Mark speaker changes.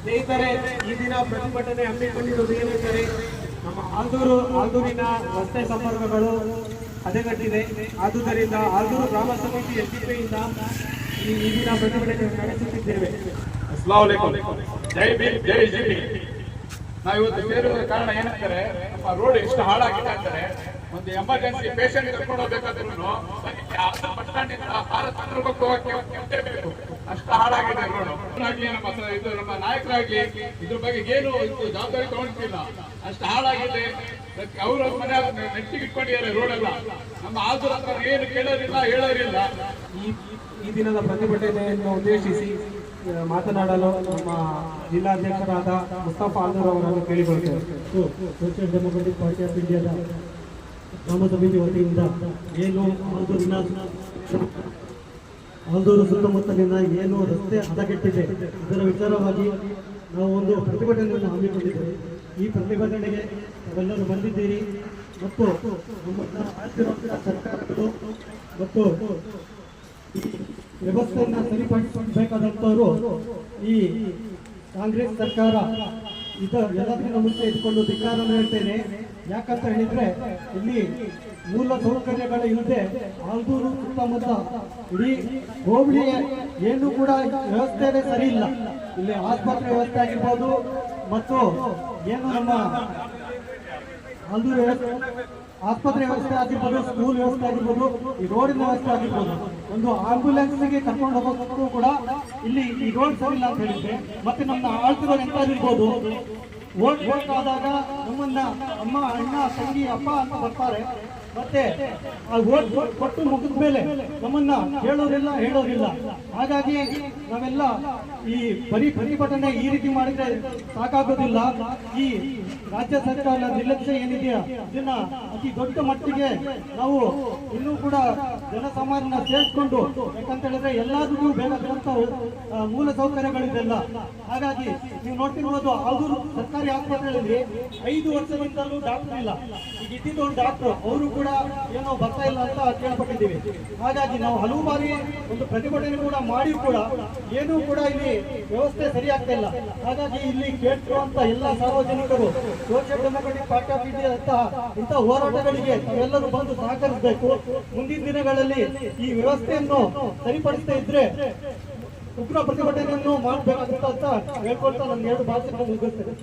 Speaker 1: ಸ್ನೇಹಿತರೆ, ಈ ದಿನ ಪ್ರತಿಭಟನೆ ಹಮ್ಮಿಕೊಂಡಿರುವುದು ಏನೆಂದರೆ, ನಮ್ಮ ಆಲ್ದೂರು, ಆಲ್ದೂರಿನ ರಸ್ತೆ ಸಂಪರ್ಕಗಳು ಹದೆಗಟ್ಟಿದೆ. ಆದುದರಿಂದ ಆಲ್ದೂರು ಗ್ರಾಮ ಸಮಿತಿ ಎಸ್ಟಿಪಿಯಿಂದ ಈ ದಿನ ಪ್ರತಿಭಟನೆ ನಡೆಸುತ್ತಿದ್ದೇವೆ.
Speaker 2: ಜೈ ಭೀಮ್, ಜೈ ಜಿಮಿ ನಾವು ಇವತ್ತು ಸೇರಿದ ಕಾರಣ ಏನಂತಾರೆ ನಮ್ಮ ರೋಡ್ ಎಷ್ಟು ಹಾಳಾಗಿದೆ ಅಂತಾರೆ ಒಂದು ಎಮರ್ಜೆನ್ಸಿ ಪೇಷಂಟ್ ಕರ್ಕೊಂಡು ಹೋಗ್ಬೇಕಾದ್ರೂ ಬಸ್ ಸ್ಟ್ಯಾಂಡ್ ಭಾರತ ಹೋಗಕ್ಕೆ ಹಾಳಾಗಿದೆ ನಮ್ಮ ನಾಯಕರಾಗಿ ಇದು ನಮ್ಮ ನಾಯಕರಾಗ್ಲಿ ಇದ್ರ ಬಗ್ಗೆ ಏನು ಇದು ಜವಾಬ್ದಾರಿ ತಗೊಂಡಿಲ್ಲ ಅಷ್ಟು ಹಾಳಾಗಿದೆ. ಅವ್ರ ಮನೆ ನೆಟ್ಟಿಗೆ ಇಟ್ಕೊಂಡಿದ್ದಾರೆ ರೋಡ್ ಎಲ್ಲ. ನಮ್ಮ ಹತ್ರ ಏನು ಕೇಳೋರಿಲ್ಲ ಹೇಳೋರಿಲ್ಲ.
Speaker 1: ಈ ಈ ದಿನದ ಪ್ರತಿಭಟನೆಯನ್ನು ಉದ್ದೇಶಿಸಿ ಮಾತನಾಡಲು ನಮ್ಮ ಜಿಲ್ಲಾಧ್ಯಕ್ಷರಾದ ಮುಸ್ತಫಾ ಆಲ್ದೂರ್ ಅವರನ್ನು ಕೇಳಿಕೊಳ್ತೇವೆ
Speaker 3: ಸೋಷಿಯಲ್ ಡೆಮೊಕ್ರೆಟಿಕ್ ಪಾರ್ಟಿ ಆಫ್ ಇಂಡಿಯಾದ ಗ್ರಾಮ ಸಮಿತಿ ವತಿಯಿಂದ ಏನು ಆಲ್ದೂರಿನ ಆಲ್ದೂರು ಸುತ್ತಮುತ್ತಲಿನ ಏನು ರಸ್ತೆ ಹದಗೆಟ್ಟಿದೆ. ಇದರ ವಿಚಾರವಾಗಿ ನಾವು ಒಂದು ಪ್ರತಿಭಟನೆಯನ್ನು ಹಮ್ಮಿಕೊಂಡಿದ್ದೇವೆ. ಈ ಪ್ರತಿಭಟನೆಗೆ ನಾವೆಲ್ಲರೂ ಬಂದಿದ್ದೀರಿ. ಮತ್ತು ನಮ್ಮ ಸರ್ಕಾರಗಳು ಮತ್ತು ವ್ಯವಸ್ಥೆಯನ್ನು ಸರಿಪಡಿಸಬೇಕಾದಂಥವರು ಈ ಕಾಂಗ್ರೆಸ್ ಸರ್ಕಾರ. ಇದ ಎಲ್ಲದಕ್ಕಿಂತ ಮುಂಚೆ ಇಟ್ಕೊಂಡು ಧಿಕ್ಕಾರ ಹೇಳ್ತೇನೆ ಯಾಕಂತ ಹೇಳಿದ್ರೆ ಇಲ್ಲಿ ಮೂಲ ಸೌಕರ್ಯಗಳು ಇಲ್ಲದೆ ಆಲ್ದೂರು, ಸುತ್ತಮುತ್ತ ಇಡೀ ಹೋಬಳಿಯ ಏನು ಕೂಡ ವ್ಯವಸ್ಥೆನೇ ಸರಿ ಇಲ್ಲ. ಇಲ್ಲಿ ಆಸ್ಪತ್ರೆ ವ್ಯವಸ್ಥೆ ಆಗಿರ್ಬೋದು, ಮತ್ತು ಏನು ನಮ್ಮ ಆಲ್ದೂರು ಆಸ್ಪತ್ರೆ ವ್ಯವಸ್ಥೆ ಆಗಿರ್ಬೋದು, ಸ್ಕೂಲ್ ವ್ಯವಸ್ಥೆ ಆಗಿರ್ಬೋದು, ಈ ರೋಡಿನ ವ್ಯವಸ್ಥೆ ಆಗಿರ್ಬೋದು, ಒಂದು ಆಂಬ್ಯುಲೆನ್ಸ್ಗೆ ಕರ್ಕೊಂಡು ಹೋಗೋದಕ್ಕೂ ಕೂಡ ಇಲ್ಲಿ ಈ ರೋಡ್ ಸರಿ ಇಲ್ಲ ಅಂತ ಹೇಳಿದ್ರೆ, ಮತ್ತೆ ನಮ್ಮ ಆಳ್ತಿರೋ ಎಂತ ಇರ್ಬೋದು ಓಟ್ ಆದಾಗ ನಮ್ಮನ್ನ ಅಮ್ಮ ಅಣ್ಣ ತಂಗಿ ಅಪ್ಪ ಅಂತ ಬರ್ತಾರೆ. ಮತ್ತೆ ಆ ಓಟ್ ಕೊಟ್ಟು ಮುಗಿದ ಮೇಲೆ ನಮ್ಮನ್ನ ಕೇಳೋರಿಲ್ಲ ಹೇಳೋದಿಲ್ಲ ಹಾಗಾಗಿ ನಾವೆಲ್ಲ ಈ ಬರೀ ಪ್ರತಿಭಟನೆ ಈ ರೀತಿ ಮಾಡಿದ್ರೆ ಸಾಕಾಗೋದಿಲ್ಲ. ಈ ರಾಜ್ಯ ಸರ್ಕಾರ ನಿರ್ಲಕ್ಷ್ಯ ಏನಿದೆಯಾ ಇದನ್ನ ಅತಿ ದೊಡ್ಡ ಮಟ್ಟಿಗೆ ನಾವು ಇನ್ನೂ ಕೂಡ ಜನಸಾಮಾನ್ಯನ ಸೇರಿಸ್ಕೊಂಡು, ಯಾಕಂತ ಹೇಳಿದ್ರೆ ಎಲ್ಲದಕ್ಕೂ ಬೇಕಾದಂತ ಮೂಲ ಸೌಕರ್ಯಗಳಿದೆಲ್ಲ. ಹಾಗಾಗಿ ನೀವು ನೋಡ್ತಿರ್ಬೋದು ಅದು ಸರ್ಕಾರಿ ಆಸ್ಪತ್ರೆಯಲ್ಲಿ ಐದು ವರ್ಷದಿಂದಲೂ ಡಾಕ್ಟರ್ ಇಲ್ಲ. ಈಗ ಇದ್ದಿದ್ದು ಡಾಕ್ಟರ್, ಅವರು ಕೂಡ ಏನೋ ಬರ್ತಾ ಇಲ್ಲ ಅಂತ ಕೇಳ್ಪಟ್ಟಿದ್ದೀವಿ. ಹಾಗಾಗಿ ನಾವು ಹಲವು ಬಾರಿ ಒಂದು ಪ್ರತಿಭಟನೆ ಕೂಡ ಮಾಡಿ ಕೂಡ ಏನೂ ಕೂಡ ಇಲ್ಲಿ ವ್ಯವಸ್ಥೆ ಸರಿಯಾಗ್ತಾ ಇಲ್ಲ. ಹಾಗಾಗಿ ಇಲ್ಲಿ ಕೇಳ್ತಿರುವಂತ ಎಲ್ಲ ಸಾರ್ವಜನಿಕರು social democratic party of India ಇಂಥ ಹೋರಾಟಗಳಿಗೆ ತಾವೆಲ್ಲರೂ ಬಂದು ಸಹಕರಿಸಬೇಕು. ಮುಂದಿನ ದಿನಗಳಲ್ಲಿ ಈ ವ್ಯವಸ್ಥೆಯನ್ನು ಸರಿಪಡಿಸ್ತಾ ಇದ್ರೆ ಉಗ್ರ ಪ್ರತಿಭಟನೆಯನ್ನು ಮಾಡಬೇಕಾಗುತ್ತೆ ಅಂತ ಹೇಳ್ಕೊಳ್ತಾ ನನ್ನ ಎರಡು ಭಾಷೆಗಳನ್ನು ಮುಗಿಸ್ತೇನೆ.